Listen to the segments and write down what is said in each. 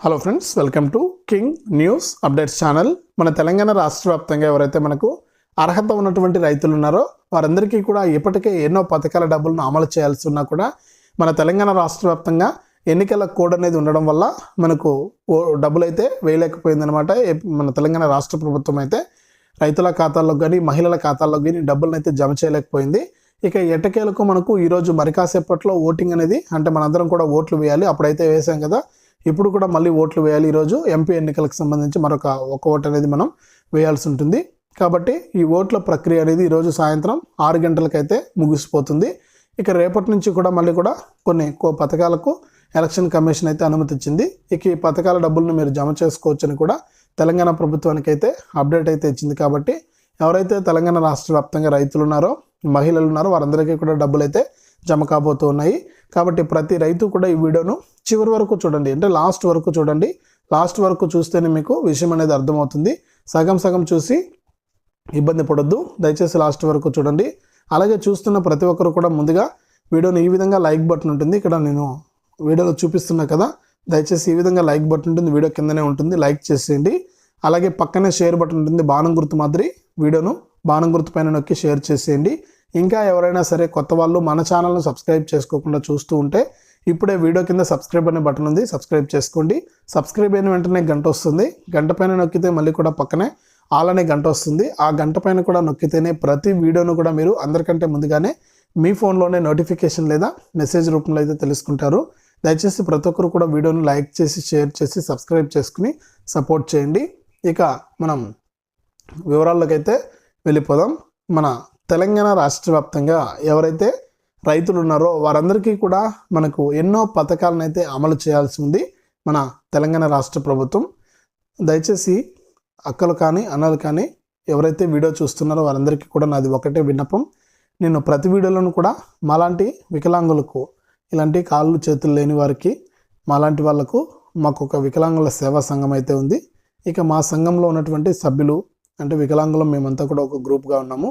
Hello friends welcome to king news updates channel మన తెలంగాణ రాష్ట్ర వ్యాప్తంగా ఎవరైతే మనకు అర్హత ఉన్నటువంటి రైతులు ఉన్నారో వారందరికీ కూడా ఇప్పటికే ఎన్నో పథకాల డబ్బులను అమలు చేయాల్సి ఉన్నా కూడా మన తెలంగాణ రాష్ట్ర వ్యాప్తంగా ఎన్నికల కోడ్ అనేది ఉండడం వల్ల మనకు ఓ డబ్బులు అయితే వేయలేకపోయిందనమాట మన తెలంగాణ రాష్ట్ర ప్రభుత్వం అయితే రైతుల ఖాతాల్లో కానీ మహిళల ఖాతాల్లో కానీ డబ్బులను అయితే జమ చేయలేకపోయింది. ఇక ఎటకేలకు మనకు ఈరోజు మరి కాసేపట్లో ఓటింగ్ అనేది అంటే మనందరం కూడా ఓట్లు వేయాలి అప్పుడైతే వేసాం కదా. ఇప్పుడు కూడా మళ్ళీ ఓట్లు వేయాలి. ఈరోజు ఎంపీ ఎన్నికలకు సంబంధించి మరొక ఒక ఓటు అనేది మనం వేయాల్సి ఉంటుంది. కాబట్టి ఈ ఓట్ల ప్రక్రియ అనేది ఈరోజు సాయంత్రం ఆరు గంటలకైతే ముగిసిపోతుంది. ఇక రేపటి నుంచి కూడా మళ్ళీ కూడా కొన్ని కో పథకాలకు ఎలక్షన్ కమిషన్ అయితే అనుమతిచ్చింది. ఇక ఈ పథకాల డబ్బులను మీరు జమ చేసుకోవచ్చని కూడా తెలంగాణ ప్రభుత్వానికి అయితే అప్డేట్ అయితే ఇచ్చింది. కాబట్టి ఎవరైతే తెలంగాణ రాష్ట్ర వ్యాప్తంగా రైతులు ఉన్నారో మహిళలు ఉన్నారో వారందరికీ కూడా డబ్బులు అయితే జమ కాబోతూ ఉన్నాయి. కాబట్టి ప్రతి రైతు కూడా ఈ వీడియోను చివరి వరకు చూడండి. అంటే లాస్ట్ వరకు చూడండి. లాస్ట్ వరకు చూస్తేనే మీకు విషయం అనేది అర్థమవుతుంది. సగం సగం చూసి ఇబ్బంది పడొద్దు. దయచేసి లాస్ట్ వరకు చూడండి. అలాగే చూస్తున్న ప్రతి ఒక్కరు కూడా ముందుగా వీడియోని ఈ విధంగా లైక్ బటన్ ఉంటుంది. ఇక్కడ నేను వీడియోలో చూపిస్తున్నా కదా. దయచేసి ఈ విధంగా లైక్ బటన్ ఉంటుంది. వీడియో కిందనే ఉంటుంది. లైక్ చేసేయండి. అలాగే పక్కనే షేర్ బటన్ ఉంటుంది. బాణం గుర్తు మాదిరి వీడియోను బాణం గుర్తు పైన నొక్కి షేర్ చేసేయండి. ఇంకా ఎవరైనా సరే కొత్త వాళ్ళు మన ఛానల్ను సబ్స్క్రైబ్ చేసుకోకుండా చూస్తూ ఉంటే ఇప్పుడే వీడియో కింద సబ్స్క్రైబ్ అనే బటన్ ఉంది సబ్స్క్రైబ్ చేసుకోండి. సబ్స్క్రైబ్ అయిన వెంటనే గంట వస్తుంది. గంట పైన నొక్కితే మళ్ళీ కూడా పక్కనే ఆల్ అనే గంట వస్తుంది. ఆ గంట పైన కూడా నొక్కితేనే ప్రతి వీడియోను కూడా మీరు అందరికంటే ముందుగానే మీ ఫోన్లోనే నోటిఫికేషన్ లేదా మెసేజ్ రూపంలో అయితే తెలుసుకుంటారు. దయచేసి ప్రతి ఒక్కరు కూడా వీడియోను లైక్ చేసి షేర్ చేసి సబ్స్క్రైబ్ చేసుకుని సపోర్ట్ చేయండి. ఇక మనం వివరాల్లోకి అయితే వెళ్ళిపోదాం. మన తెలంగాణ రాష్ట్ర వ్యాప్తంగా ఎవరైతే రైతులు ఉన్నారో వారందరికీ కూడా మనకు ఎన్నో పథకాలను అయితే అమలు చేయాల్సి ఉంది మన తెలంగాణ రాష్ట్ర ప్రభుత్వం. దయచేసి అక్కలు కానీ అన్నలు కానీ ఎవరైతే వీడియో చూస్తున్నారో వారందరికీ కూడా నాది ఒకటే విన్నపం. నేను ప్రతి వీడియోలను కూడా మాలాంటి వికలాంగులకు ఇలాంటి కాళ్ళు చేతులు లేని వారికి మాలాంటి వాళ్ళకు మాకు ఒక వికలాంగుల సేవా సంఘం అయితే ఉంది. ఇక మా సంఘంలో ఉన్నటువంటి సభ్యులు అంటే వికలాంగులం మేమంతా కూడా ఒక గ్రూప్గా ఉన్నాము.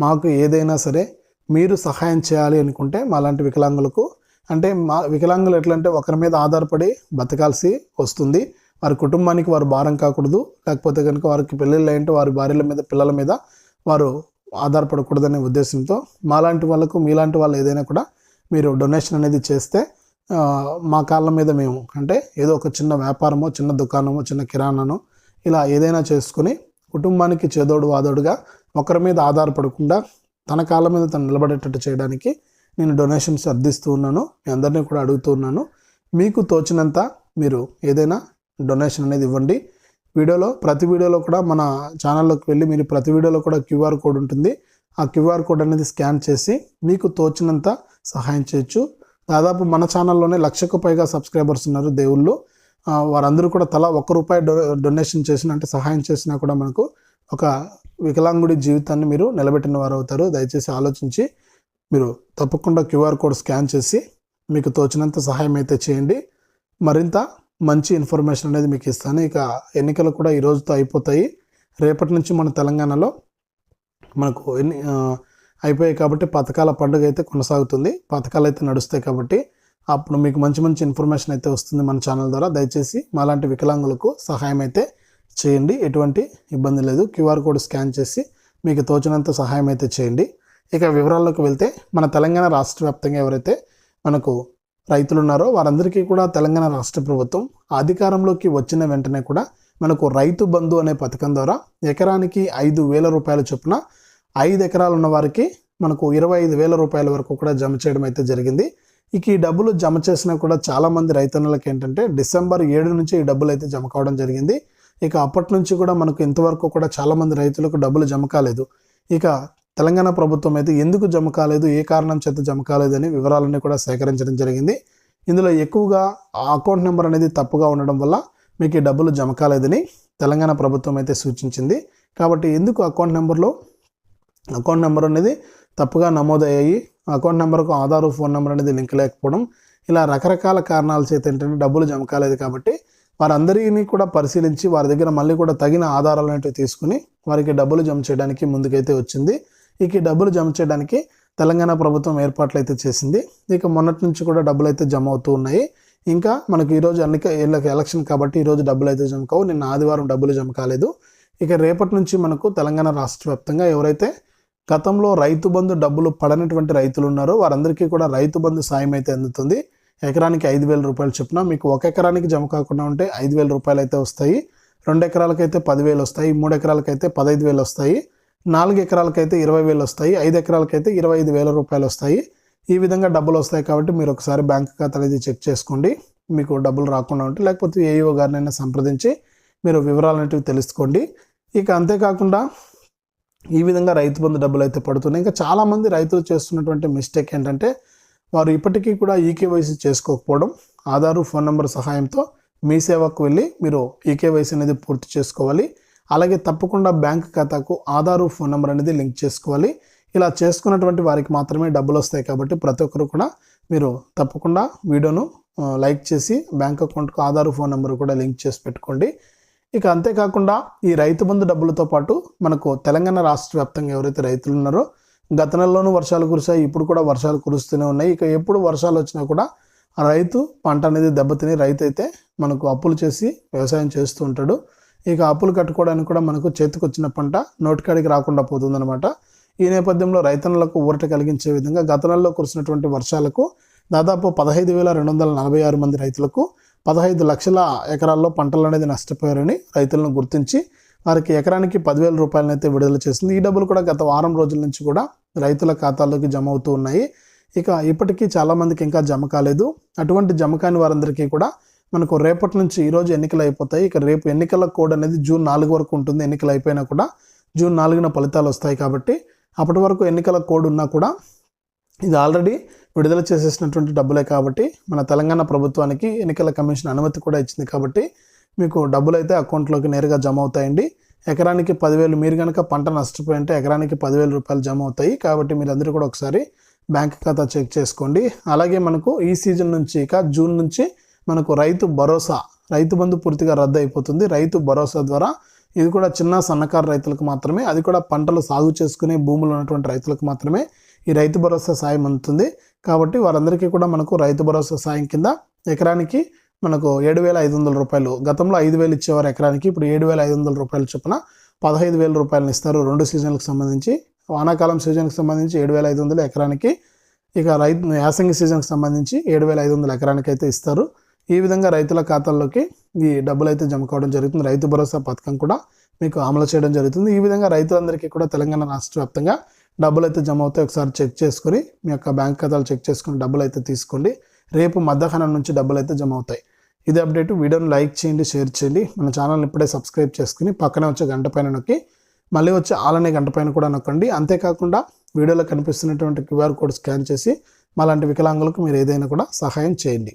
మాకు ఏదైనా సరే మీరు సహాయం చేయాలి అనుకుంటే మాలాంటి వికలాంగులకు అంటే మా వికలాంగులు ఎట్లా అంటే ఒకరి మీద ఆధారపడి బతకాల్సి వస్తుంది. వారి కుటుంబానికి వారు భారం కాకూడదు. లేకపోతే కనుక వారికి పెళ్ళిళ్ళు ఏంటో వారి భార్యల మీద పిల్లల మీద వారు ఆధారపడకూడదనే ఉద్దేశంతో మాలాంటి వాళ్ళకు మీలాంటి వాళ్ళు ఏదైనా కూడా మీరు డొనేషన్ అనేది చేస్తే మా కాళ్ళ మీద మేము అంటే ఏదో ఒక చిన్న వ్యాపారమో చిన్న దుకాణమో చిన్న కిరాణానో ఇలా ఏదైనా చేసుకుని కుటుంబానికి చేదోడు వాదోడుగా ఒకరి మీద ఆధారపడకుండా తన కాళ్ళ మీద తను నిలబడేటట్టు చేయడానికి నేను డొనేషన్స్ అర్థిస్తూ ఉన్నాను. మీ అందరినీ కూడా అడుగుతూ ఉన్నాను. మీకు తోచినంత మీరు ఏదైనా డొనేషన్ అనేది ఇవ్వండి. వీడియోలో ప్రతి వీడియోలో కూడా మన ఛానల్లోకి వెళ్ళి మీరు ప్రతి వీడియోలో కూడా క్యూఆర్ కోడ్ ఉంటుంది. ఆ క్యూఆర్ కోడ్ అనేది స్కాన్ చేసి మీకు తోచినంత సహాయం చేయొచ్చు. దాదాపు మన ఛానల్లోనే లక్షకు పైగా సబ్స్క్రైబర్స్ ఉన్నారు దేవుళ్ళు. వారందరూ కూడా తలా ఒక్క రూపాయి డొ డొనేషన్ చేసిన అంటే సహాయం చేసినా కూడా మనకు ఒక వికలాంగుడి జీవితాన్ని మీరు నిలబెట్టిన వారు అవుతారు దయచేసి ఆలోచించి మీరు తప్పకుండా క్యూఆర్ కోడ్ స్కాన్ చేసి మీకు తోచినంత సహాయం అయితే చేయండి. మరింత మంచి ఇన్ఫర్మేషన్ అనేది మీకు ఇస్తాను. ఇక ఎన్నికలు కూడా ఈ రోజుతో అయిపోతాయి. రేపటి నుంచి మన తెలంగాణలో మనకు ఎన్ని అయిపోయాయి కాబట్టి పథకాల పండుగ అయితే కొనసాగుతుంది. పథకాలు అయితే నడుస్తాయి కాబట్టి అప్పుడు మీకు మంచి మంచి ఇన్ఫర్మేషన్ అయితే వస్తుంది మన ఛానల్ ద్వారా. దయచేసి మాలాంటి వికలాంగులకు సహాయం అయితే చేయండి. ఎటువంటి ఇబ్బంది లేదు. క్యూఆర్ కోడ్ స్కాన్ చేసి మీకు తోచినంత సహాయం అయితే చేయండి. ఇక వివరాల్లోకి వెళ్తే మన తెలంగాణ రాష్ట్ర వ్యాప్తంగా ఎవరైతే మనకు రైతులు ఉన్నారో వారందరికీ కూడా తెలంగాణ రాష్ట్ర ప్రభుత్వం అధికారంలోకి వచ్చిన వెంటనే కూడా మనకు రైతు బంధు అనే పథకం ద్వారా ఎకరానికి ఐదు వేల రూపాయల చొప్పున ఐదు ఎకరాలు ఉన్న వారికి మనకు ఇరవై ఐదు వేల రూపాయల వరకు కూడా జమ చేయడం అయితే జరిగింది. ఇక ఈ డబ్బులు జమ చేసినా కూడా చాలామంది రైతన్నలకి ఏంటంటే డిసెంబర్ ఏడు నుంచి ఈ డబ్బులు అయితే జమ కావడం జరిగింది. ఇక అప్పటి నుంచి కూడా మనకు ఇంతవరకు కూడా చాలామంది రైతులకు డబ్బులు జమ కాలేదు ఇక తెలంగాణ ప్రభుత్వం అయితే ఎందుకు జమ కాలేదు ఏ కారణం చేత జమ కాలేదని వివరాలన్నీ కూడా సేకరించడం జరిగింది. ఇందులో ఎక్కువగా ఆ అకౌంట్ నెంబర్ అనేది తప్పుగా ఉండడం వల్ల మీకు ఈ డబ్బులు జమ కాలేదని తెలంగాణ ప్రభుత్వం అయితే సూచించింది. కాబట్టి ఎందుకు అకౌంట్ నెంబర్లో? అకౌంట్ నెంబర్ అనేది తప్పుగా నమోదయ్యాయి. అకౌంట్ నెంబర్కు ఆధార్ ఫోన్ నెంబర్ అనేది లింక్ లేకపోవడం ఇలా రకరకాల కారణాల చేత ఏంటంటే డబ్బులు జమ కాలేదు కాబట్టి వారందరినీ కూడా పరిశీలించి వారి దగ్గర మళ్ళీ కూడా తగిన ఆధారాలు అనేవి తీసుకుని వారికి డబ్బులు జమ చేయడానికి ముందుకైతే వచ్చింది. ఇక డబ్బులు జమ చేయడానికి తెలంగాణ ప్రభుత్వం ఏర్పాట్లు అయితే చేసింది. ఇక మొన్నటి నుంచి కూడా డబ్బులు అయితే జమ అవుతూ ఉన్నాయి. ఇంకా మనకి ఈరోజు అన్ని ఎలక్షన్ కాబట్టి ఈరోజు డబ్బులు అయితే జమ కావు. నిన్న ఆదివారం డబ్బులు జమ కాలేదు. ఇక రేపటి నుంచి మనకు తెలంగాణ రాష్ట్ర వ్యాప్తంగా ఎవరైతే గతంలో రైతు బంధు డబ్బులు పడనటువంటి రైతులు ఉన్నారో వారందరికీ కూడా రైతు బంధు సాయం అయితే అందుతుంది. ఎకరానికి ఐదు వేల రూపాయలు చొప్పున మీకు ఒక ఎకరానికి జమ కాకుండా ఉంటే ఐదు వేల రూపాయలు అయితే వస్తాయి. రెండు ఎకరాలకైతే పదివేలు వస్తాయి. మూడు ఎకరాలకైతే పదహైదు వేలు వస్తాయి. నాలుగు ఎకరాలకైతే ఇరవై వేలు వస్తాయి. ఐదు ఎకరాలకైతే ఇరవై ఐదు వేల రూపాయలు వస్తాయి. ఈ విధంగా డబ్బులు వస్తాయి కాబట్టి మీరు ఒకసారి బ్యాంక్ ఖాతా అనేది చెక్ చేసుకోండి. మీకు డబ్బులు రాకుండా ఉంటే లేకపోతే ఏఈఓ గారినైనా సంప్రదించి మీరు వివరాలు అనేటివి తెలుసుకోండి. ఇక అంతేకాకుండా ఈ విధంగా రైతు బంధు డబ్బులు అయితే పడుతున్నాయి. ఇంకా చాలామంది రైతులు చేస్తున్నటువంటి మిస్టేక్ ఏంటంటే వారు ఇప్పటికీ కూడా ఈకేవైసీ చేసుకోకపోవడం ఆధారు ఫోన్ నెంబర్ సహాయంతో మీ సేవకు వెళ్ళి మీరు ఈకేవైసీ అనేది పూర్తి చేసుకోవాలి. అలాగే తప్పకుండా బ్యాంక్ ఖాతాకు ఆధారు ఫోన్ నెంబర్ అనేది లింక్ చేసుకోవాలి. ఇలా చేసుకున్నటువంటి వారికి మాత్రమే డబ్బులు వస్తాయి కాబట్టి ప్రతి ఒక్కరు కూడా మీరు తప్పకుండా వీడియోను లైక్ చేసి బ్యాంక్ అకౌంట్కు ఆధార్ ఫోన్ నెంబర్ కూడా లింక్ చేసి పెట్టుకోండి. ఇక అంతేకాకుండా ఈ రైతు బంధు డబ్బులతో పాటు మనకు తెలంగాణ రాష్ట్ర వ్యాప్తంగా ఎవరైతే రైతులు ఉన్నారో గత నెలలోనూ వర్షాలు కురిశాయి ఇప్పుడు కూడా వర్షాలు కురుస్తూనే ఉన్నాయి. ఇక ఎప్పుడు వర్షాలు వచ్చినా కూడా ఆ రైతు పంట అనేది దెబ్బతిని రైతు అయితే మనకు అప్పులు చేసి వ్యవసాయం చేస్తూ ఉంటాడు. ఇక అప్పులు కట్టుకోవడానికి కూడా మనకు చేతికి వచ్చిన పంట నోటికాడికి రాకుండా పోతుందన్నమాట. ఈ నేపథ్యంలో రైతన్నలకు ఊరట కలిగించే విధంగా గత నెలలో కురిసినటువంటి వర్షాలకు దాదాపు పదహైదు వేల రెండు వందల నలభై ఆరు మంది రైతులకు పదహైదు లక్షల ఎకరాల్లో పంటలు అనేది నష్టపోయారని రైతులను గుర్తించి వారికి ఎకరానికి పదివేల రూపాయలను అయితే విడుదల చేసింది. ఈ డబ్బులు కూడా గత వారం రోజుల నుంచి కూడా రైతుల ఖాతాల్లోకి జమ అవుతూ ఉన్నాయి. ఇక ఇప్పటికీ చాలామందికి ఇంకా జమ కాలేదు. అటువంటి జమ కాని వారందరికీ కూడా మనకు రేపటి నుంచి ఈరోజు ఎన్నికలు అయిపోతాయి. ఇక రేపు ఎన్నికల కోడ్ అనేది జూన్ నాలుగు వరకు ఉంటుంది. ఎన్నికలు అయిపోయినా కూడా జూన్ నాలుగున ఫలితాలు వస్తాయి కాబట్టి అప్పటి వరకు ఎన్నికల కోడ్ ఉన్నా కూడా ఇది ఆల్రెడీ విడుదల చేసేసినటువంటి డబ్బులే కాబట్టి మన తెలంగాణ ప్రభుత్వానికి ఎన్నికల కమిషన్ అనుమతి కూడా ఇచ్చింది కాబట్టి మీకు డబ్బులు అయితే అకౌంట్లోకి నేరుగా జమ అవుతాయండి. ఎకరానికి పదివేలు మీరు కనుక పంట నష్టపోయి అంటే ఎకరానికి పదివేల రూపాయలు జమ అవుతాయి. కాబట్టి మీరందరూ కూడా ఒకసారి బ్యాంక్ ఖాతా చెక్ చేసుకోండి. అలాగే మనకు ఈ సీజన్ నుంచి ఇక జూన్ నుంచి మనకు రైతు భరోసా రైతు బంధు పూర్తిగా రద్దు అయిపోతుంది. రైతు భరోసా ద్వారా ఇది కూడా చిన్న సన్నకారు రైతులకు మాత్రమే అది కూడా పంటలు సాగు చేసుకునే భూములు ఉన్నటువంటి రైతులకు మాత్రమే ఈ రైతు భరోసా సాయం అందుతుంది. కాబట్టి వారందరికీ కూడా మనకు రైతు భరోసా సాయం కింద ఎకరానికి మనకు ఏడు వేల ఐదు వందల రూపాయలు. గతంలో ఐదు వేలు ఇచ్చేవారు ఎకరానికి ఇప్పుడు ఏడు వేల ఐదు వందల రూపాయలు చొప్పున పదహైదు వేల రూపాయలను ఇస్తారు. రెండు సీజన్లకు సంబంధించి వానాకాలం సీజన్కి సంబంధించి ఏడు వేల ఐదు వందలు ఎకరానికి ఇక రైతు యాసంగి సీజన్కి సంబంధించి ఏడు వేల ఐదు వందల ఎకరానికి అయితే ఇస్తారు. ఈ విధంగా రైతుల ఖాతాల్లోకి ఈ డబ్బులు అయితే జమ కావడం జరుగుతుంది. రైతు భరోసా పథకం కూడా మీకు అమలు చేయడం జరుగుతుంది. ఈ విధంగా రైతులందరికీ కూడా తెలంగాణ రాష్ట్ర వ్యాప్తంగా డబ్బులు అయితే జమ అవుతాయి. ఒకసారి చెక్ చేసుకొని మీ యొక్క బ్యాంక్ ఖాతాలు చెక్ చేసుకొని డబ్బులు అయితే తీసుకోండి. రేపు మధ్యాహ్నం నుంచి డబ్బులు అయితే జమ అవుతాయి. ఇది అప్డేట్. వీడియోని లైక్ చేయండి షేర్ చేయండి. మన ఛానల్ని ఇప్పుడే సబ్స్క్రైబ్ చేసుకుని పక్కనే వచ్చే గంట పైన నొక్కి మళ్ళీ వచ్చే ఆలనే గంట పైన కూడా నొక్కండి. అంతేకాకుండా వీడియోలో కనిపిస్తున్నటువంటి క్యూఆర్ కోడ్ స్కాన్ చేసి మాలాంటి వికలాంగులకు మీరు ఏదైనా కూడా సహాయం చేయండి.